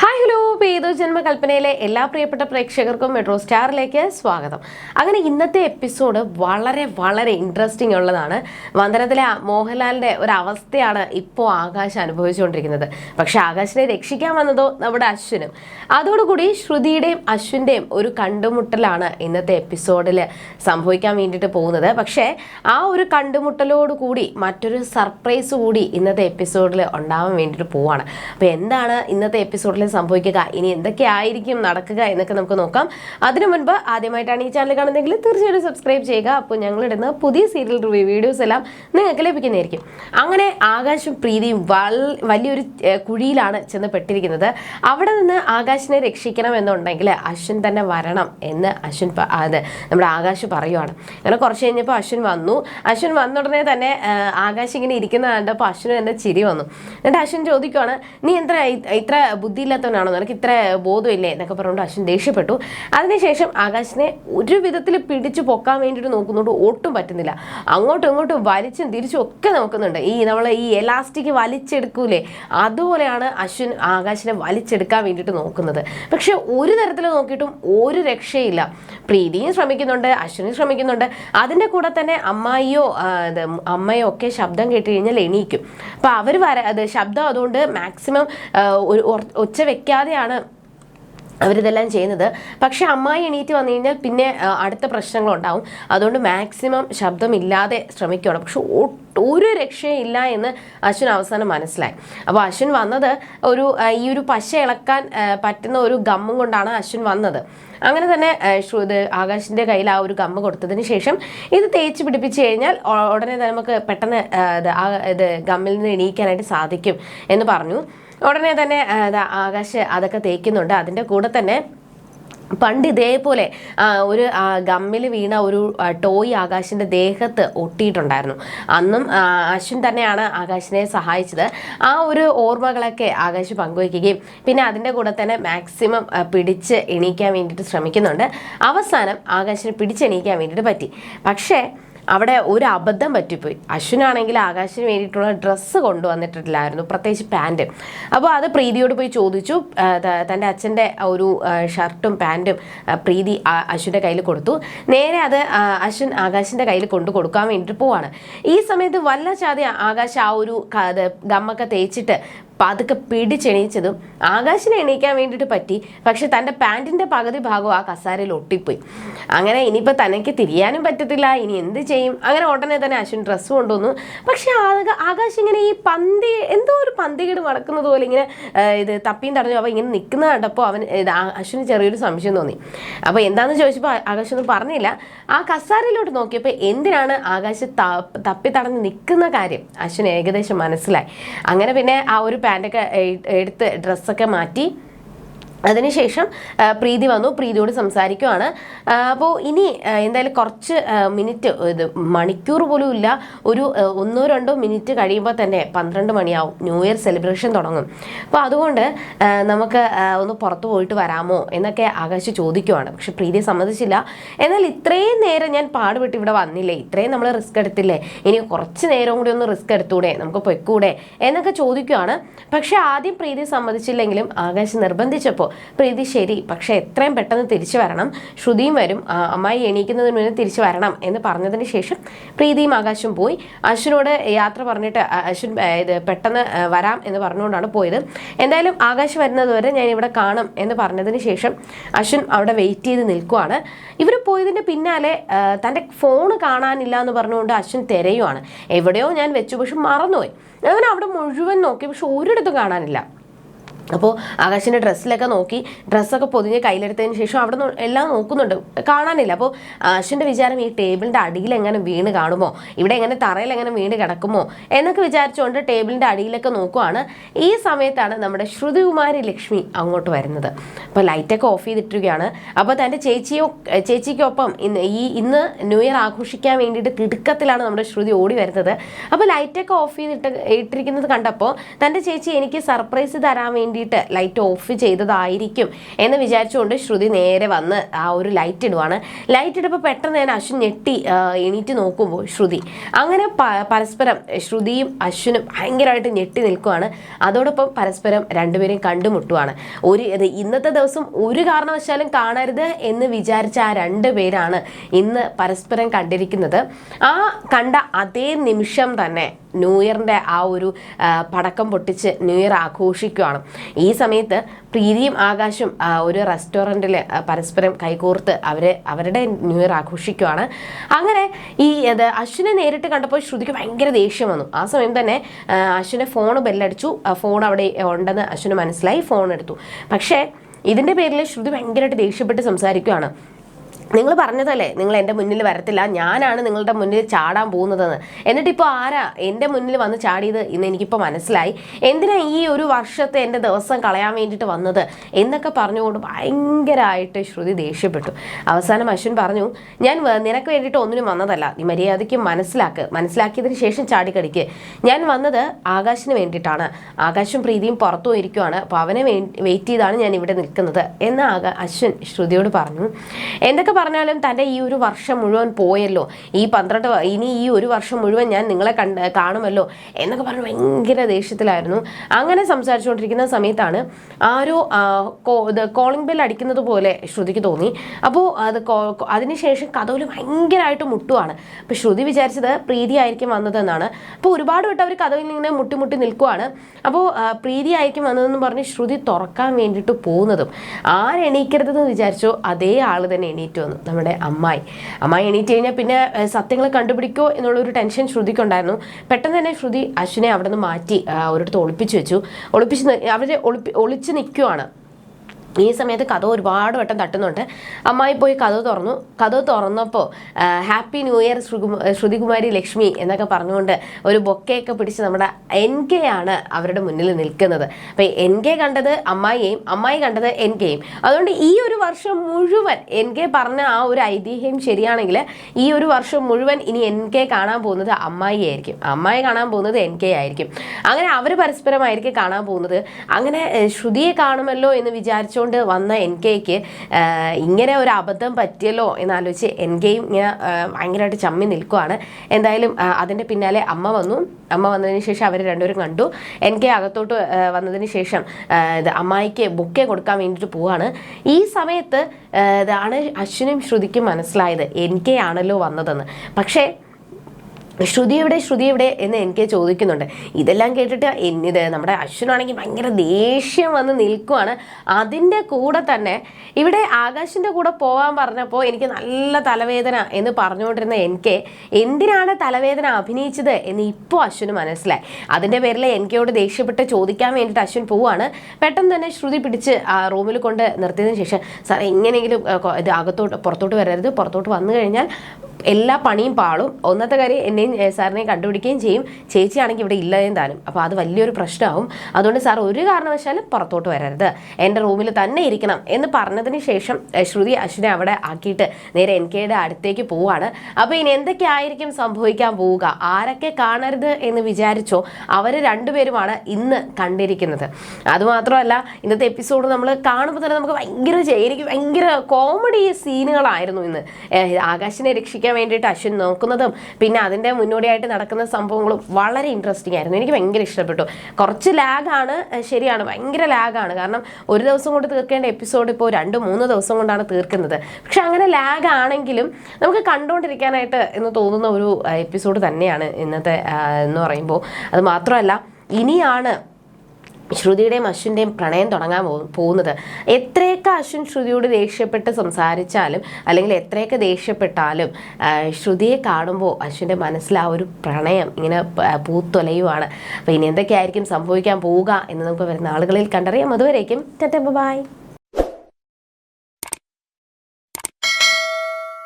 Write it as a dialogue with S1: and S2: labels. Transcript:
S1: Hi hello പേതു ജന്മകൽപ്പനയിലെ എല്ലാ പ്രിയപ്പെട്ട പ്രേക്ഷകർക്കും മെട്രോ സ്റ്റാറിലേക്ക് സ്വാഗതം. അങ്ങനെ ഇന്നത്തെ എപ്പിസോഡ് വളരെ വളരെ ഇൻട്രസ്റ്റിംഗ് ഉള്ളതാണ്. വന്ദനത്തിലെ മോഹൻലാലിന്റെ ഒരു അവസ്ഥയാണ് ഇപ്പോൾ ആകാശ് അനുഭവിച്ചുകൊണ്ടിരിക്കുന്നത്. പക്ഷേ ആകാശിനെ രക്ഷിക്കാൻ വന്നതോ നമ്മുടെ അശ്വിനും. അതോടുകൂടി ശ്രുതിയുടെയും അശ്വിന്റെയും ഒരു കണ്ടുമുട്ടലാണ് ഇന്നത്തെ എപ്പിസോഡിൽ സംഭവിക്കാൻ വേണ്ടിയിട്ട് പോകുന്നത്. പക്ഷേ ആ ഒരു കണ്ടുമുട്ടലോട് കൂടി മറ്റൊരു സർപ്രൈസ് കൂടി ഇന്നത്തെ എപ്പിസോഡിൽ ഉണ്ടാവാൻ വേണ്ടിയിട്ട് പോവാണ്. അപ്പോൾ എന്താണ് ഇന്നത്തെ എപ്പിസോഡിൽ സംഭവിക്കുക ഇനി എന്തൊക്കെയായിരിക്കും നടക്കുക എന്നൊക്കെ നമുക്ക് നോക്കാം. അതിനു മുൻപ് ആദ്യമായിട്ടാണ് ഈ ചാനൽ കാണുന്നതെങ്കിൽ തീർച്ചയായിട്ടും സബ്സ്ക്രൈബ് ചെയ്യുക. അപ്പോൾ ഞങ്ങളിടുന്ന പുതിയ സീരിയൽ റിവ്യൂ വീഡിയോസ് എല്ലാം നിങ്ങൾക്ക് ലഭിക്കുന്നതായിരിക്കും. അങ്ങനെ ആകാശും പ്രീതിയും വലിയൊരു കുഴിയിലാണ് ചെന്ന് പെട്ടിരിക്കുന്നത് അവിടെ നിന്ന് ആകാശിനെ രക്ഷിക്കണം എന്നുണ്ടെങ്കിൽ അശ്വിൻ തന്നെ വരണം എന്ന് അശ്വിൻ അത് നമ്മുടെ ആകാശ് പറയുവാണ്. അങ്ങനെ കുറച്ച് കഴിഞ്ഞപ്പോൾ അശ്വിൻ വന്നു. അശ്വിൻ വന്ന ഉടനെ തന്നെ ആകാശ് ഇങ്ങനെ ഇരിക്കുന്ന കണ്ടപ്പോൾ അശ്വിന് തന്നെ ചിരി വന്നു. എന്നിട്ട് അശ്വിൻ ചോദിക്കുവാണ് നീ എത്ര ഇത്ര ബുദ്ധിയില്ലാത്തവനാണോ നിനക്ക് ഇത്ര ബോധമില്ലേ? എന്നൊക്കെ പറഞ്ഞുകൊണ്ട് അശ്വിൻ ദേഷ്യപ്പെട്ടു. അതിനുശേഷം ആകാശിനെ ഒരു വിധത്തിൽ പിടിച്ചു പൊക്കാൻ വേണ്ടിയിട്ട് നോക്കുന്നുണ്ട് ഒട്ടും പറ്റുന്നില്ല. അങ്ങോട്ടും ഇങ്ങോട്ടും വലിച്ചും തിരിച്ചും ഒക്കെ നോക്കുന്നുണ്ട്. ഈ നമ്മൾ ഈ എലാസ്റ്റിക് വലിച്ചെടുക്കൂലേ? അതുപോലെയാണ് അശ്വിൻ ആകാശിനെ വലിച്ചെടുക്കാൻ വേണ്ടിയിട്ട് നോക്കുന്നത്. പക്ഷെ ഒരു തരത്തിൽ നോക്കിയിട്ടും ഒരു രക്ഷയില്ല. പ്രീതിയും ശ്രമിക്കുന്നുണ്ട് അശ്വിനും ശ്രമിക്കുന്നുണ്ട്. അതിന്റെ കൂടെ തന്നെ അമ്മായിയോ അമ്മയോ ഒക്കെ ശബ്ദം കേട്ട് കഴിഞ്ഞാൽ എണീക്കും. അപ്പോൾ അവർ വര അത് ശബ്ദം അതുകൊണ്ട് മാക്സിമം ഒരു ഉച്ച വെക്കാതെയാണ് അവരിതെല്ലാം ചെയ്യുന്നത്. പക്ഷെ അമ്മായി എണീറ്റ് വന്നു കഴിഞ്ഞാൽ പിന്നെ അടുത്ത പ്രശ്നങ്ങളുണ്ടാവും. അതുകൊണ്ട് മാക്സിമം ശബ്ദമില്ലാതെ ശ്രമിക്കണം പക്ഷെ ഒരു രക്ഷയില്ല എന്ന് അശ്വിൻ അവസാനം മനസ്സിലായി. അപ്പോൾ അശ്വിൻ വന്നത് ഒരു ഈ ഒരു പശ ഇളക്കാൻ പറ്റുന്ന ഒരു ഗമ്മും കൊണ്ടാണ് അശ്വിൻ വന്നത്. അങ്ങനെ തന്നെ ഇത് ആകാശിന്റെ കയ്യിൽ ആ ഒരു ഗമ്മ കൊടുത്തതിന് ശേഷം ഇത് തേച്ച് പിടിപ്പിച്ച് കഴിഞ്ഞാൽ ഉടനെ നമുക്ക് പെട്ടെന്ന് ഇത് ഗമ്മിൽ നിന്ന് എണീക്കാനായിട്ട് സാധിക്കും എന്ന് പറഞ്ഞു. ഉടനെ തന്നെ ആകാശ് അതൊക്കെ തേക്കുന്നുണ്ട്. അതിന്റെ കൂടെ തന്നെ പണ്ട് ഇതേപോലെ ഒരു ഗമ്മിൽ വീണ ഒരു ടോയ് ആകാശിന്റെ ദേഹത്ത് ഒട്ടിയിട്ടുണ്ടായിരുന്നു. അന്നും അശ്വിൻ തന്നെയാണ് ആകാശിനെ സഹായിച്ചത്. ആ ഒരു ഓർമ്മകളൊക്കെ ആകാശ് പങ്കുവയ്ക്കുകയും പിന്നെ അതിന്റെ കൂടെ തന്നെ മാക്സിമം പിടിച്ച് എണീക്കാൻ വേണ്ടിയിട്ട് ശ്രമിക്കുന്നുണ്ട്. അവസാനം ആകാശിനെ പിടിച്ചെണീക്കാൻ വേണ്ടിയിട്ട് പറ്റി. പക്ഷേ അവിടെ ഒരു അബദ്ധം പറ്റിപ്പോയി. അശ്വിനാണെങ്കിൽ ആകാശിന് വേണ്ടിയിട്ടുള്ള ഡ്രസ്സ് കൊണ്ടുവന്നിട്ടില്ലായിരുന്നു പ്രത്യേകിച്ച് പാന്റ് അപ്പോൾ അത് പ്രീതിയോട് പോയി ചോദിച്ചു. തന്റെ അച്ഛന്റെ ഒരു ഷർട്ടും പാന്റും പ്രീതി അശ്വിന്റെ കയ്യിൽ കൊടുത്തു. നേരെ അത് അശ്വിൻ ആകാശിന്റെ കയ്യിൽ കൊണ്ടു കൊടുക്കാൻ വേണ്ടിയിട്ട് പോവാണ്. ഈ സമയത്ത് വല്ല ചാതി ആകാശ് ആ ഒരു ഗമ്മൊക്കെ തേച്ചിട്ട് പതുക്കെ പിടിച്ചെണീച്ചതും ആകാശിനെ എണീക്കാൻ വേണ്ടിയിട്ട് പറ്റി പക്ഷെ തന്റെ പാന്റിന്റെ പകുതി ഭാഗവും ആ കസാരയിൽ ഒട്ടിപ്പോയി. അങ്ങനെ ഇനിയിപ്പോൾ തനിക്ക് തിരിയാനും പറ്റത്തില്ല ഇനി എന്ത് ചെയ്യും? അങ്ങനെ ഉടനെ തന്നെ അശ്വിൻ ഡ്രസ്സ് കൊണ്ടുവന്നു. പക്ഷെ ആക- ആകാശ് ഇങ്ങനെ ഈ പന്തി എന്തോ ഒരു പന്തികേട് മടക്കുന്നത് പോലെ ഇങ്ങനെ ഇത് തപ്പിയും തടഞ്ഞു അപ്പോൾ ഇങ്ങനെ നിൽക്കുന്ന കണ്ടപ്പോൾ അവൻ അശ്വിന് ചെറിയൊരു സംശയം തോന്നി. അപ്പോൾ എന്താണെന്ന് ചോദിച്ചപ്പോൾ ആകാശ് ഒന്നും പറഞ്ഞില്ല. ആ കസാരയിലോട്ട് നോക്കിയപ്പോൾ എന്തിനാണ് ആകാശ് തപ്പി തടഞ്ഞ് നിൽക്കുന്ന കാര്യം? അശ്വിന് ഏകദേശം മനസ്സിലായി. അങ്ങനെ പിന്നെ ആ ഒരു പാന്റൊക്കെ എടുത്ത് ഡ്രസ്സൊക്കെ മാറ്റി അതിനുശേഷം പ്രീതി വന്നു പ്രീതിയോട് സംസാരിക്കുവാണ്. അപ്പോൾ ഇനി എന്തായാലും കുറച്ച് മിനിറ്റ് ഇത് മണിക്കൂർ പോലും ഇല്ല. ഒരു ഒന്നോ രണ്ടോ മിനിറ്റ് കഴിയുമ്പോൾ തന്നെ പന്ത്രണ്ട് മണിയാവും. ന്യൂ ഇയർ സെലിബ്രേഷൻ തുടങ്ങും. അപ്പോൾ അതുകൊണ്ട് നമുക്ക് ഒന്ന് പുറത്ത് പോയിട്ട് വരാമോ എന്നൊക്കെ ആകാശ് ചോദിക്കുവാണ്. പക്ഷെ പ്രീതി സമ്മതിച്ചില്ല. എന്നാൽ ഇത്രയും നേരം ഞാൻ പാടുപെട്ട് ഇവിടെ വന്നില്ലേ? ഇത്രയും നമ്മൾ റിസ്ക് എടുത്തില്ലേ? ഇനി കുറച്ച് നേരം കൂടി ഒന്ന് റിസ്ക് എടുത്തൂടെ? നമുക്ക് പൊയ്ക്കൂടെ? എന്നൊക്കെ ചോദിക്കുവാണ്. പക്ഷെ ആദ്യം പ്രീതി സമ്മതിച്ചില്ലെങ്കിലും ആകാശ് നിർബന്ധിച്ചപ്പോൾ പ്രീതി ശരി പക്ഷെ എത്രയും പെട്ടെന്ന് തിരിച്ചു വരണം. ശ്രുതിയും വരും. അമ്മായി എണീക്കുന്നതിന് മുന്നേ തിരിച്ചു വരണം എന്ന് പറഞ്ഞതിന് ശേഷം പ്രീതിയും ആകാശും പോയി. അശ്വിനോട് യാത്ര പറഞ്ഞിട്ട് അശ്വിൻ ഇത് പെട്ടെന്ന് വരാം എന്ന് പറഞ്ഞുകൊണ്ടാണ് പോയത്. എന്തായാലും ആകാശ് വരുന്നത് വരെ ഞാൻ ഇവിടെ കാണും എന്ന് പറഞ്ഞതിന് ശേഷം അശ്വിൻ അവിടെ വെയിറ്റ് ചെയ്ത് നിൽക്കുവാണ്. ഇവർ പോയതിന്റെ പിന്നാലെ തന്റെ ഫോൺ കാണാനില്ല എന്ന് പറഞ്ഞുകൊണ്ട് അശ്വിൻ തിരയുവാണ്. എവിടെയോ ഞാൻ വെച്ചു പക്ഷെ മറന്നുപോയി. അവൻ അവിടെ മുഴുവൻ നോക്കി പക്ഷെ ഒരിടത്തും കാണാനില്ല. അപ്പോൾ ആകാശിന്റെ ഡ്രസ്സിലൊക്കെ നോക്കി ഡ്രസ്സൊക്കെ പൊതിഞ്ഞ് കയ്യിലെടുത്തതിന് ശേഷം അവിടെ എല്ലാം നോക്കുന്നുണ്ട്. കാണാനില്ല. അപ്പോൾ ആശിന്റെ വിചാരം ഈ ടേബിളിന്റെ അടിയിൽ എങ്ങനെ വീണ് കാണുമോ ഇവിടെ എങ്ങനെ തറയിൽ എങ്ങനെ വീണ് കിടക്കുമോ എന്നൊക്കെ വിചാരിച്ചുകൊണ്ട് ടേബിളിന്റെ അടിയിലൊക്കെ നോക്കുവാണ്. ഈ സമയത്താണ് നമ്മുടെ ശ്രുതികുമാരി ലക്ഷ്മി അങ്ങോട്ട് വരുന്നത്. അപ്പോൾ ലൈറ്റൊക്കെ ഓഫ് ചെയ്തിട്ടിരിക്കുകയാണ്. അപ്പോൾ തന്റെ ചേച്ചിയോ ചേച്ചിക്കൊപ്പം ഇന്ന് ഈ ഇന്ന് ന്യൂ ഇയർ ആഘോഷിക്കാൻ വേണ്ടിയിട്ട് തിടുക്കത്തിലാണ് നമ്മുടെ ശ്രുതി ഓടി വരുന്നത്. അപ്പോൾ ലൈറ്റൊക്കെ ഓഫ് ചെയ്തിട്ട് ഇട്ടിരിക്കുന്നത് കണ്ടപ്പോൾ തന്റെ ചേച്ചി എനിക്ക് സർപ്രൈസ് തരാൻ വേണ്ടി വേണ്ടിയിട്ട് ലൈറ്റ് ഓഫ് ചെയ്തതായിരിക്കും എന്ന് വിചാരിച്ചുകൊണ്ട് ശ്രുതി നേരെ വന്ന് ആ ഒരു ലൈറ്റ് ഇടുവാണ്. ലൈറ്റ് ഇടുമ്പോൾ പെട്ടെന്ന് ഞാൻ അശ്വിൻ ഞെട്ടി എണീറ്റ് നോക്കുമ്പോൾ ശ്രുതി. അങ്ങനെ പരസ്പരം ശ്രുതിയും അശ്വിനും ഭയങ്കരമായിട്ട് ഞെട്ടി നിൽക്കുവാണ്. അതോടൊപ്പം പരസ്പരം രണ്ടുപേരെയും കണ്ടുമുട്ടുവാണ്. ഒരു ഇന്നത്തെ ദിവസം ഒരു കാരണവശാലും കാണരുത് എന്ന് വിചാരിച്ച ആ രണ്ട് പേരാണ് ഇന്ന് പരസ്പരം കണ്ടിരിക്കുന്നത്. ആ കണ്ട അതേ നിമിഷം തന്നെ ന്യൂ ഇയറിന്റെ ആ ഒരു പടക്കം പൊട്ടിച്ച് ന്യൂ ഇയർ ആഘോഷിക്കുകയാണ് ഈ സമയത്ത് പ്രീതിയും ആകാശും ഒരു റെസ്റ്റോറന്റിൽ പരസ്പരം കൈകോർത്ത് അവരെ അവരുടെ ന്യൂ ഇയർ ആഘോഷിക്കുവാണ്. അങ്ങനെ ഈ അത് അശ്വിനെ നേരിട്ട് കണ്ടപ്പോൾ ശ്രുതിക്ക് ഭയങ്കര ദേഷ്യം വന്നു. ആ സമയം തന്നെ അശ്വിനെ ഫോൺ ബെല്ലടിച്ചു. ഫോൺ അവിടെ ഉണ്ടെന്ന് അശ്വിന് മനസ്സിലായി ഫോൺ എടുത്തു. പക്ഷേ ഇതിന്റെ പേരിൽ ശ്രുതി ഭയങ്കരമായിട്ട് ദേഷ്യപ്പെട്ട് സംസാരിക്കുകയാണ് നിങ്ങൾ പറഞ്ഞതല്ലേ നിങ്ങൾ എന്റെ മുന്നിൽ വരത്തില്ല ഞാനാണ് നിങ്ങളുടെ മുന്നിൽ ചാടാൻ പോകുന്നതെന്ന്. എന്നിട്ട് ഇപ്പോൾ ആരാ എന്റെ മുന്നിൽ വന്ന് ചാടിയത് എന്ന് എനിക്കിപ്പോൾ മനസ്സിലായി. എന്തിനാ ഈ ഒരു വർഷത്തെ എന്റെ ദിവസം കളയാൻ വേണ്ടിയിട്ട് വന്നത് എന്നൊക്കെ പറഞ്ഞുകൊണ്ട് ഭയങ്കരമായിട്ട് ശ്രുതി ദേഷ്യപ്പെട്ടു. അവസാനം അശ്വിൻ പറഞ്ഞു ഞാൻ നിനക്ക് വേണ്ടിയിട്ട് ഒന്നിനും വന്നതല്ല. നീ മര്യാദയ്ക്ക് മനസ്സിലാക്ക്. മനസ്സിലാക്കിയതിന് ശേഷം ചാടിക്കടിക്ക് ഞാൻ വന്നത് ആകാശിന് വേണ്ടിയിട്ടാണ്. ആകാശും പ്രീതിയും പുറത്തു ഇരിക്കുവാണ് അപ്പോൾ അവനെ വെയിറ്റ് ചെയ്താണ് ഞാൻ ഇവിടെ നിൽക്കുന്നത്. എന്ന് ആകാ അശ്വിൻ ശ്രുതിയോട് പറഞ്ഞു. എന്തൊക്കെ പറഞ്ഞാലും തന്റെ ഈ ഒരു വർഷം മുഴുവൻ പോയല്ലോ. ഈ പന്ത്രണ്ട് ഇനി ഈ ഒരു വർഷം മുഴുവൻ ഞാൻ നിങ്ങളെ കണ്ട് കാണുമല്ലോ എന്നൊക്കെ പറഞ്ഞ് ഭയങ്കര ദേഷ്യത്തിലായിരുന്നു. അങ്ങനെ സംസാരിച്ചുകൊണ്ടിരിക്കുന്ന സമയത്താണ് ആരോ കോളിംഗ് ബെൽ അടിക്കുന്നത് പോലെ ശ്രുതിക്ക് തോന്നി. അപ്പോൾ അത് അതിനുശേഷം കഥവിൽ ഭയങ്കരമായിട്ട് മുട്ടുവാണ്. അപ്പോൾ ശ്രുതി വിചാരിച്ചത് പ്രീതി ആയിരിക്കും വന്നതെന്നാണ് അപ്പോൾ ഒരുപാട് വട്ടം അവർ കഥവിൽ ഇങ്ങനെ മുട്ടി മുട്ടി നിൽക്കുവാണ്. അപ്പോൾ പ്രീതി ആയിരിക്കും വന്നതെന്ന് പറഞ്ഞ് ശ്രുതി തുറക്കാൻ വേണ്ടിയിട്ട് പോകുന്നതും. ആരെണീക്കരുതെന്ന് വിചാരിച്ചോ അതേ ആൾ തന്നെ എണീറ്റ് നമ്മുടെ അമ്മായി. അമ്മായി എണീറ്റ് കഴിഞ്ഞാൽ പിന്നെ സത്യങ്ങൾ കണ്ടുപിടിക്കോ എന്നുള്ളൊരു ടെൻഷൻ ശ്രുതിക്കുണ്ടായിരുന്നു. പെട്ടെന്ന് തന്നെ ശ്രുതി അശ്വിനെ അവിടെ നിന്ന് മാറ്റി ഒരിടത്ത് ഒളിപ്പിച്ചു വെച്ചു. ഒളിപ്പിച്ച് അവർ ഒളിപ്പി ഒളിച്ച് നിൽക്കുവാണ് ഈ സമയത്ത് കഥ ഒരുപാട് വട്ടം തട്ടുന്നുണ്ട്. അമ്മായി പോയി കഥ തുറന്നു. കഥ തുറന്നപ്പോൾ happy new year Shruthikumari Lakshmi എന്നൊക്കെ പറഞ്ഞുകൊണ്ട് ഒരു ബൊക്കയൊക്കെ പിടിച്ച് നമ്മുടെ എൻ കെ ആണ് അവരുടെ മുന്നിൽ നിൽക്കുന്നത്. അപ്പം എൻ കെ കണ്ടത് അമ്മായിയെയും അമ്മായി കണ്ടത് എൻ കെയും. അതുകൊണ്ട് ഈ ഒരു വർഷം മുഴുവൻ എൻ കെ പറഞ്ഞ ആ ഒരു ഐതിഹ്യം ശരിയാണെങ്കിൽ ഈ ഒരു വർഷം മുഴുവൻ ഇനി എൻ കെ കാണാൻ പോകുന്നത് അമ്മായി ആയിരിക്കും അമ്മായി കാണാൻ പോകുന്നത് എൻ കെ ആയിരിക്കും. അങ്ങനെ അവർ പരസ്പരമായിരിക്കും കാണാൻ പോകുന്നത്. അങ്ങനെ ശ്രുതിയെ കാണുമല്ലോ എന്ന് വിചാരിച്ചുകൊണ്ട് വന്ന എൻ കെക്ക് ഇങ്ങനെ ഒരു അബദ്ധം പറ്റിയല്ലോ എന്നാലോചിച്ച് എൻ കെയും ഇങ്ങനെ ഭയങ്കരമായിട്ട് ചമ്മി നിൽക്കുവാണ്. എന്തായാലും അതിന്റെ പിന്നാലെ അമ്മ വന്നു. അമ്മ വന്നതിന് ശേഷം അവർ രണ്ടുപേരും കണ്ടു. എൻ കെ അകത്തോട്ട് വന്നതിന് ശേഷം ഇത് അമ്മായിക്ക് ബുക്കെ കൊടുക്കാൻ വേണ്ടിയിട്ട് പോവാണ്. ഈ സമയത്ത് ഇതാണ് അശ്വിനും ശ്രുതിക്കും മനസ്സിലായത്. എൻ കെ ആണല്ലോ വന്നതെന്ന്. പക്ഷേ ശ്രുതി എവിടെ? ശ്രുതി എവിടെ? എന്ന് എനിക്ക് ചോദിക്കുന്നുണ്ട്. ഇതെല്ലാം കേട്ടിട്ട് എന്നിത് നമ്മുടെ അശ്വനാണെങ്കിൽ ഭയങ്കര ദേഷ്യം വന്ന് നിൽക്കുവാണ്. അതിന്റെ കൂടെ തന്നെ ഇവിടെ ആകാശിന്റെ കൂടെ പോകാൻ പറഞ്ഞപ്പോൾ എനിക്ക് നല്ല തലവേദന എന്ന് പറഞ്ഞുകൊണ്ടിരുന്ന എനിക്ക് എന്തിനാണ് തലവേദന അഭിനയിച്ചത് എന്ന് ഇപ്പോൾ അശ്വന് മനസ്സിലായി. അതിന്റെ പേരിൽ എനിക്കോട് ദേഷ്യപ്പെട്ട് ചോദിക്കാൻ വേണ്ടിയിട്ട് അശ്വൻ പോവാണ്. പെട്ടെന്ന് തന്നെ ശ്രുതി പിടിച്ച് ആ റൂമിൽ കൊണ്ട് നിർത്തിയതിന് ശേഷം സാർ എങ്ങനെയെങ്കിലും ഇത് അകത്തോട്ട് പുറത്തോട്ട് വരരുത്. പുറത്തോട്ട് വന്നു കഴിഞ്ഞാൽ എല്ലാ പണിയും പാളും. ഒന്നത്തെ കാര്യം എന്നെയും സാറിനെയും കണ്ടുപിടിക്കുകയും ചെയ്യും. ചേച്ചിയാണെങ്കിൽ ഇവിടെ ഇല്ലതെയും താനും. അപ്പോൾ അത് വലിയൊരു പ്രശ്നമാവും. അതുകൊണ്ട് സാർ ഒരു കാരണവശാലും പുറത്തോട്ട് വരരുത്. എന്റെ റൂമിൽ തന്നെ ഇരിക്കണം എന്ന് പറഞ്ഞതിന് ശേഷം ശ്രുതി അശ്വിനെ അവിടെ ആക്കിയിട്ട് നേരെ എൻ കെയുടെ അടുത്തേക്ക് പോവാണ്. അപ്പോൾ ഇനി എന്തൊക്കെ ആയിരിക്കും സംഭവിക്കാൻ പോവുക? ആരൊക്കെ കാണരുത് എന്ന് വിചാരിച്ചോ? അവർ രണ്ടുപേരുമാണ് ഇന്ന് കണ്ടിരിക്കുന്നത്. അതുമാത്രമല്ല ഇന്നത്തെ എപ്പിസോഡ് നമ്മൾ കാണുമ്പോൾ തന്നെ നമുക്ക് ഭയങ്കര എനിക്ക് ഭയങ്കര കോമഡി സീനുകളായിരുന്നു ഇന്ന്. ആകാശിനെ രക്ഷിക്കാൻ വേണ്ടിയിട്ട് അശ്വിൻ നോക്കുന്നതും പിന്നെ അതിന്റെ മുന്നോടിയായിട്ട് നടക്കുന്ന സംഭവങ്ങളും വളരെ ഇൻട്രസ്റ്റിംഗ് ആയിരുന്നു. എനിക്ക് ഭയങ്കര ഇഷ്ടപ്പെട്ടു. കുറച്ച് ലാഗാണ് ശരിയാണ്. ഭയങ്കര ലാഗാണ് കാരണം ഒരു ദിവസം കൊണ്ട് തീർക്കേണ്ട എപ്പിസോഡ് ഇപ്പോൾ രണ്ട് മൂന്ന് ദിവസം കൊണ്ടാണ് തീർക്കുന്നത്. പക്ഷെ അങ്ങനെ ലാഗ് ആണെങ്കിലും നമുക്ക് കണ്ടുകൊണ്ടിരിക്കാനായിട്ട് എന്ന് തോന്നുന്ന ഒരു എപ്പിസോഡ് തന്നെയാണ് ഇന്നത്തെ എന്ന് പറയുമ്പോൾ. അത് മാത്രമല്ല ഇനിയാണ് ശ്രുതിയുടെയും അശ്വിന്റെയും പ്രണയം തുടങ്ങാൻ പോകുന്നത്. എത്രയൊക്കെ അശ്വിൻ ശ്രുതിയോട് ദേഷ്യപ്പെട്ട് സംസാരിച്ചാലും അല്ലെങ്കിൽ എത്രയൊക്കെ ദേഷ്യപ്പെട്ടാലും ശ്രുതിയെ കാണുമ്പോൾ അശ്വിന്റെ മനസ്സിൽ ആ ഒരു പ്രണയം ഇങ്ങനെ പൂത്തൊലയുവാണ്. അപ്പോൾ ഇനി എന്തൊക്കെയായിരിക്കും സംഭവിക്കാൻ പോവുക എന്ന് നമുക്ക് വരുന്ന ആളുകളിൽ കണ്ടറിയാം. അതുവരേക്കും ബൈ